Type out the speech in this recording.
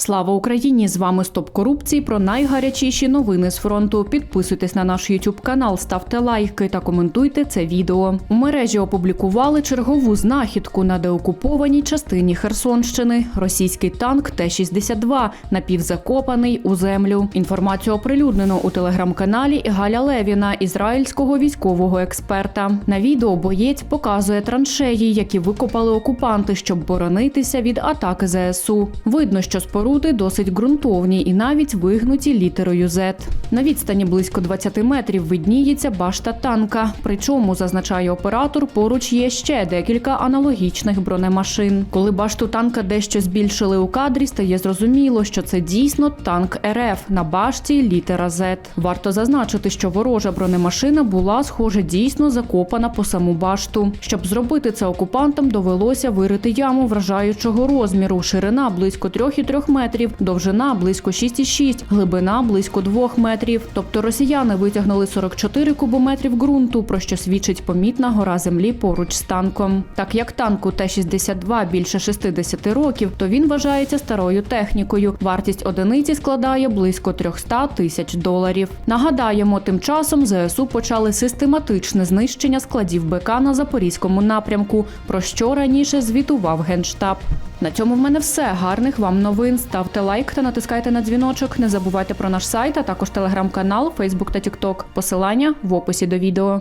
Слава Україні! З вами Стоп корупції про найгарячіші новини з фронту. Підписуйтесь на наш YouTube канал, ставте лайки та коментуйте це відео. У мережі опублікували чергову знахідку на деокупованій частині Херсонщини. Російський танк Т-62 напівзакопаний у землю. Інформацію оприлюднено у телеграм-каналі Галя Левіна, ізраїльського військового експерта. На відео боєць показує траншеї, які викопали окупанти, щоб боронитися від атаки ЗСУ. Видно, що споруди досить ґрунтовні і навіть вигнуті літерою Z. На відстані близько 20 метрів видніється башта танка. Причому, зазначає оператор, поруч є ще декілька аналогічних бронемашин. Коли башту танка дещо збільшили у кадрі, стає зрозуміло, що це дійсно танк РФ на башті літера Z. Варто зазначити, що ворожа бронемашина була, схоже, дійсно закопана по саму башту. Щоб зробити це окупантам, довелося вирити яму вражаючого розміру, ширина близько 3,3 метрів, довжина близько 6,6, глибина близько 2 метрів. Тобто росіяни витягнули 44 кубометрів ґрунту, про що свідчить помітна гора землі поруч з танком. Так як танку Т-62 більше 60 років, то він вважається старою технікою. Вартість одиниці складає близько 300 тисяч доларів. Нагадаємо, тим часом ЗСУ почали систематичне знищення складів БК на запорізькому напрямку, про що раніше звітував генштаб. На цьому в мене все. Гарних вам новин. Ставте лайк та натискайте на дзвіночок. Не забувайте про наш сайт, а також телеграм-канал, Фейсбук та Тікток. Посилання в описі до відео.